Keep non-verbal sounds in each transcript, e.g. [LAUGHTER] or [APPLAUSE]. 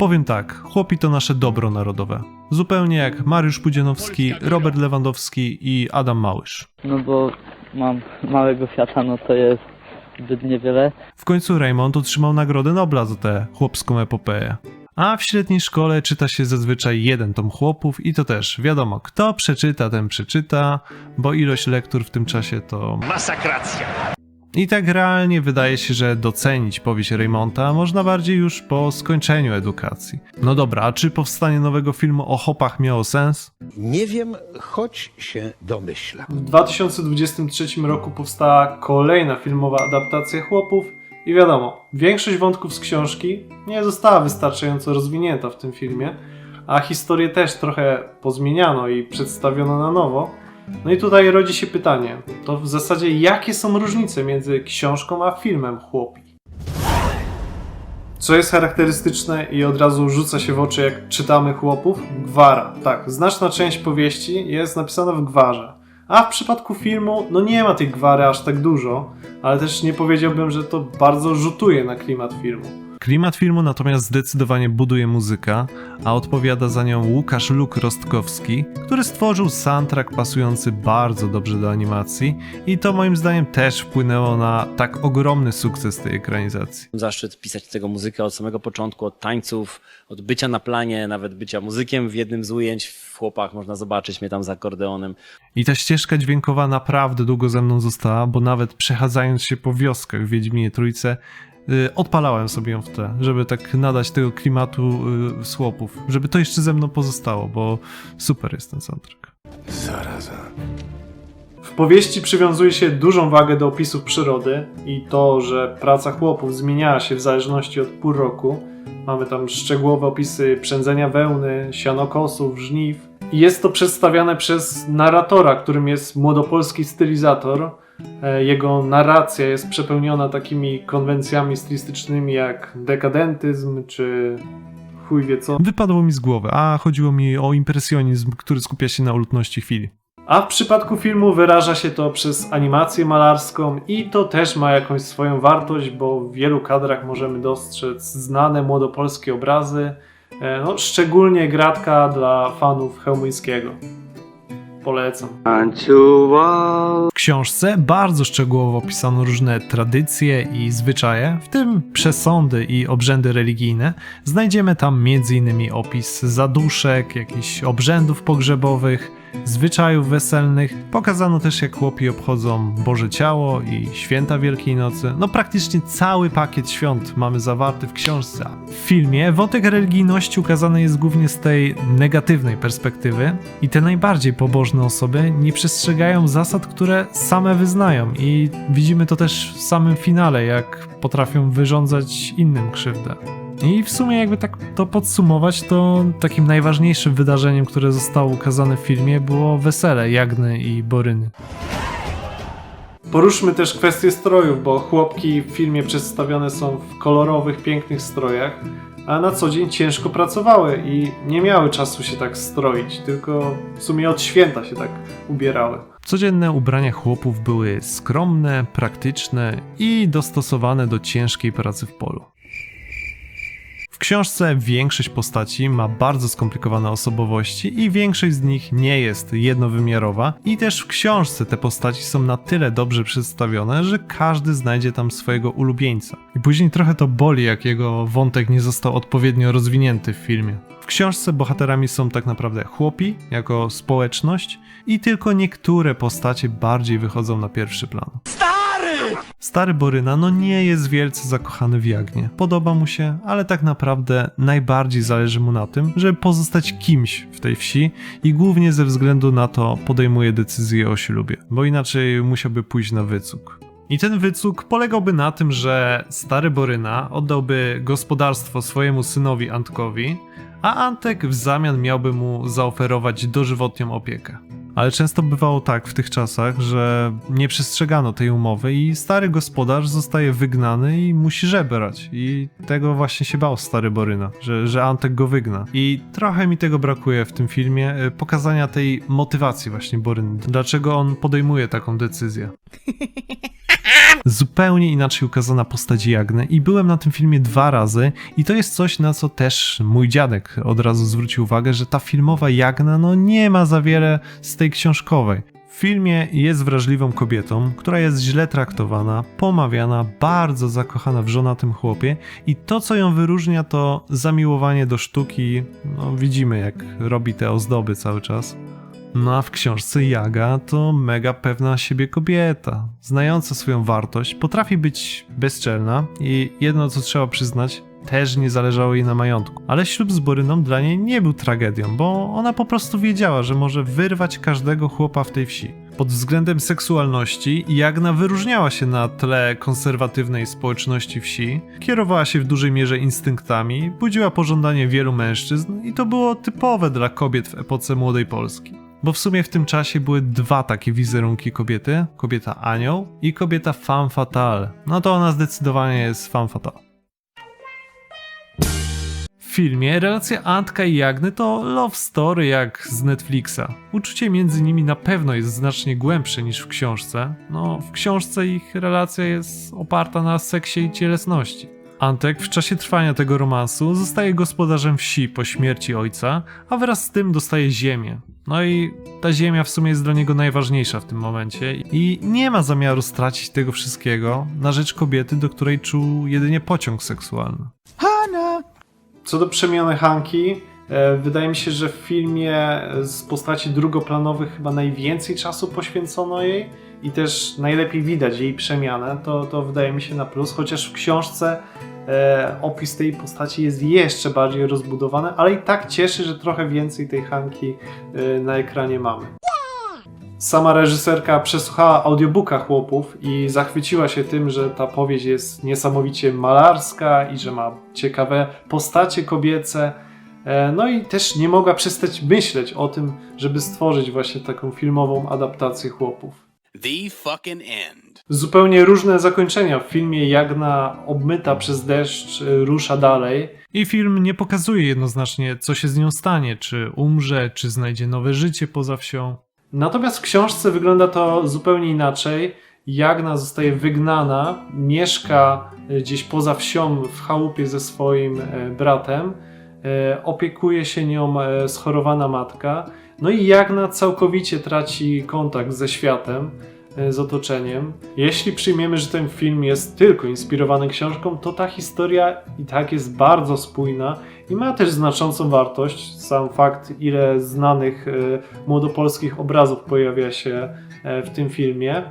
Powiem tak, chłopi to nasze dobro narodowe. Zupełnie jak Mariusz Pudzianowski, Robert Lewandowski i Adam Małysz. No bo mam małego Fiata, no to jest zbyt niewiele. W końcu Raymond otrzymał Nagrodę Nobla za tę chłopską epopeję. A w średniej szkole czyta się zazwyczaj jeden tom chłopów i to też wiadomo, kto przeczyta, ten przeczyta, bo ilość lektur w tym czasie to Masakracja. I tak realnie wydaje się, że docenić powieść Raymonta można bardziej już po skończeniu edukacji. No dobra, a czy powstanie nowego filmu o hopach miało sens? Nie wiem, choć się domyślam. W 2023 roku powstała kolejna filmowa adaptacja Chłopów i wiadomo, większość wątków z książki nie została wystarczająco rozwinięta w tym filmie, a historię też trochę pozmieniano i przedstawiono na nowo. No i tutaj rodzi się pytanie, to w zasadzie jakie są różnice między książką a filmem Chłopi? Co jest charakterystyczne i od razu rzuca się w oczy, jak czytamy chłopów? Gwara. Tak, znaczna część powieści jest napisana w gwarze. A w przypadku filmu, no nie ma tej gwary aż tak dużo, ale też nie powiedziałbym, że to bardzo rzutuje na klimat filmu. Klimat filmu natomiast zdecydowanie buduje muzyka, a odpowiada za nią Łukasz Luk Rostkowski, który stworzył soundtrack pasujący bardzo dobrze do animacji i to moim zdaniem też wpłynęło na tak ogromny sukces tej ekranizacji. zaszczyt pisać tego muzykę od samego początku, od tańców, od bycia na planie, nawet bycia muzykiem w jednym z ujęć. W chłopach można zobaczyć mnie tam z akordeonem. I ta ścieżka dźwiękowa naprawdę długo ze mną została, bo nawet przechadzając się po wioskach w Wiedźminie Trójce, odpalałem sobie ją w tle, żeby tak nadać tego klimatu y, słupów, żeby to jeszcze ze mną pozostało, bo super jest ten soundtrack. Zaraza. W powieści przywiązuje się dużą wagę do opisów przyrody i to, że praca chłopów zmieniała się w zależności od pór roku. Mamy tam szczegółowe opisy przędzenia wełny, sianokosów, żniw. I jest to przedstawiane przez narratora, którym jest młodopolski stylizator. E, Jego narracja jest przepełniona takimi konwencjami stylistycznymi jak dekadentyzm czy chuj wie co. Wypadło mi z głowy, a chodziło mi o impresjonizm, który skupia się na ulotności chwili. A w przypadku filmu wyraża się to przez animację malarską i to też ma jakąś swoją wartość, bo w wielu kadrach możemy dostrzec znane młodopolskie obrazy, e, no, szczególnie gratka dla fanów Chełmuńskiego. Polecam. W książce bardzo szczegółowo opisano różne tradycje i zwyczaje, w tym przesądy i obrzędy religijne. Znajdziemy tam m.in. opis zaduszek, jakichś obrzędów pogrzebowych, zwyczajów weselnych. Pokazano też, jak chłopi obchodzą Boże Ciało i święta Wielkiej Nocy. No praktycznie cały pakiet świąt mamy zawarty w książce. W filmie wątek religijności ukazany jest głównie z tej negatywnej perspektywy i te najbardziej pobożne osoby nie przestrzegają zasad, które same wyznają i widzimy to też w samym finale, jak potrafią wyrządzać innym krzywdę. I w sumie, jakby tak to podsumować, to takim najważniejszym wydarzeniem, które zostało ukazane w filmie, było wesele Jagny i Boryny. Poruszmy też kwestię strojów, bo chłopki w filmie przedstawione są w kolorowych, pięknych strojach, a na co dzień ciężko pracowały i nie miały czasu się tak stroić, tylko w sumie od święta się tak ubierały. Codzienne ubrania chłopów były skromne, praktyczne i dostosowane do ciężkiej pracy w polu. Książce większość postaci ma bardzo skomplikowane osobowości i większość z nich nie jest jednowymiarowa i też w książce te postaci są na tyle dobrze przedstawione, że każdy znajdzie tam swojego ulubieńca. I później trochę to boli, jak jego wątek nie został odpowiednio rozwinięty w filmie. W książce bohaterami są tak naprawdę chłopi jako społeczność i tylko niektóre postacie bardziej wychodzą na pierwszy plan. Stary Boryna no nie jest wielce zakochany w Jagnie. Podoba mu się, ale tak naprawdę najbardziej zależy mu na tym, żeby pozostać kimś w tej wsi i głównie ze względu na to podejmuje decyzję o ślubie, bo inaczej musiałby pójść na wycuk. I ten wycuk polegałby na tym, że stary Boryna oddałby gospodarstwo swojemu synowi Antkowi, a Antek w zamian miałby mu zaoferować dożywotnią opiekę. Ale często bywało tak w tych czasach, że nie przestrzegano tej umowy i stary gospodarz zostaje wygnany i musi żebrać. I tego właśnie się bał stary Boryna, że, że Antek go wygna. I trochę mi tego brakuje w tym filmie, y, pokazania tej motywacji właśnie Boryny. Dlaczego on podejmuje taką decyzję. [LAUGHS] zupełnie inaczej ukazana postać Jagny i byłem na tym filmie dwa razy i to jest coś, na co też mój dziadek od razu zwrócił uwagę, że ta filmowa Jagna no nie ma za wiele z tej książkowej. W filmie jest wrażliwą kobietą, która jest źle traktowana, pomawiana, bardzo zakochana w żonatym chłopie i to, co ją wyróżnia, to zamiłowanie do sztuki. No, widzimy, jak robi te ozdoby cały czas. No a w książce Jaga to mega pewna siebie kobieta, znająca swoją wartość, potrafi być bezczelna i jedno co trzeba przyznać, też nie zależało jej na majątku. Ale ślub z Boryną dla niej nie był tragedią, bo ona po prostu wiedziała, że może wyrwać każdego chłopa w tej wsi. Pod względem seksualności Jagna wyróżniała się na tle konserwatywnej społeczności wsi, kierowała się w dużej mierze instynktami, budziła pożądanie wielu mężczyzn i to było typowe dla kobiet w epoce młodej Polski. Bo w sumie w tym czasie były dwa takie wizerunki kobiety: kobieta anioł i kobieta femme fatale. No to ona zdecydowanie jest femme fatale. W filmie relacja Antka i Jagny to love story jak z Netflixa. Uczucie między nimi na pewno jest znacznie głębsze niż w książce. No, w książce ich relacja jest oparta na seksie i cielesności. Antek w czasie trwania tego romansu zostaje gospodarzem wsi po śmierci ojca, a wraz z tym dostaje ziemię. No i ta ziemia w sumie jest dla niego najważniejsza w tym momencie i nie ma zamiaru stracić tego wszystkiego na rzecz kobiety, do której czuł jedynie pociąg seksualny. Co do przemiany Hanki, e, wydaje mi się, że w filmie z postaci drugoplanowych chyba najwięcej czasu poświęcono jej i też najlepiej widać jej przemianę, to, to wydaje mi się na plus, chociaż w książce e, opis tej postaci jest jeszcze bardziej rozbudowany, ale i tak cieszy, że trochę więcej tej Hanki e, na ekranie mamy. Sama reżyserka przesłuchała audiobooka chłopów i zachwyciła się tym, że ta powieść jest niesamowicie malarska i że ma ciekawe postacie kobiece. E, No i też nie mogła przestać myśleć o tym, żeby stworzyć właśnie taką filmową adaptację chłopów. The fucking end. Zupełnie różne zakończenia w filmie Jagna obmyta przez deszcz y, rusza dalej. I film nie pokazuje jednoznacznie, co się z nią stanie, czy umrze, czy znajdzie nowe życie poza wsią. Natomiast w książce wygląda to zupełnie inaczej. Jagna zostaje wygnana, mieszka y, gdzieś poza wsią w chałupie ze swoim e, bratem, opiekuje się nią schorowana matka. No i Jagna całkowicie traci kontakt ze światem, e, z otoczeniem. Jeśli przyjmiemy, że ten film jest tylko inspirowany książką, to ta historia i tak jest bardzo spójna i ma też znaczącą wartość. Sam fakt, ile znanych e, młodopolskich obrazów pojawia się e, w tym filmie.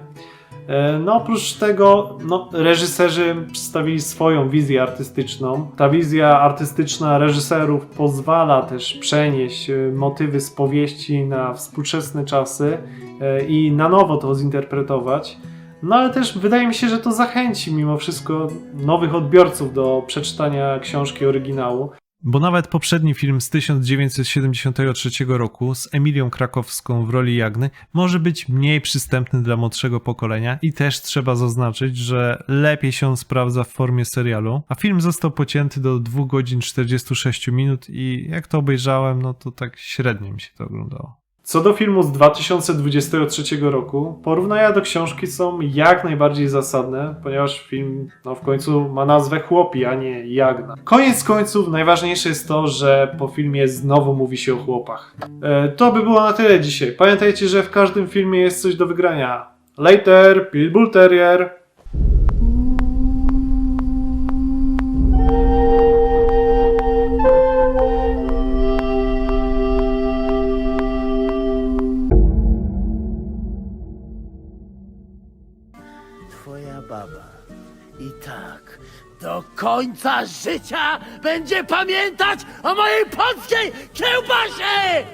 E, No oprócz tego no, reżyserzy przedstawili swoją wizję artystyczną. Ta wizja artystyczna reżyserów pozwala też przenieść e, motywy z powieści na współczesne czasy e, i na nowo to zinterpretować. No ale też wydaje mi się, że to zachęci mimo wszystko nowych odbiorców do przeczytania książki oryginału. Bo nawet poprzedni film z 1973 roku z Emilią Krakowską w roli Jagny może być mniej przystępny dla młodszego pokolenia i też trzeba zaznaczyć, że lepiej się on sprawdza w formie serialu, a film został pocięty do 2 godzin 46 minut i jak to obejrzałem, no to tak średnio mi się to oglądało. Co do filmu z 2023 roku, porównania do książki są jak najbardziej zasadne, ponieważ film no, w końcu ma nazwę Chłopi, a nie Jagna. Koniec końców najważniejsze jest to, że po filmie znowu mówi się o chłopach. E, to by było na tyle dzisiaj. Pamiętajcie, że w każdym filmie jest coś do wygrania. Later, Pitbull Terrier. Końca życia będzie pamiętać o mojej polskiej kiełbasie!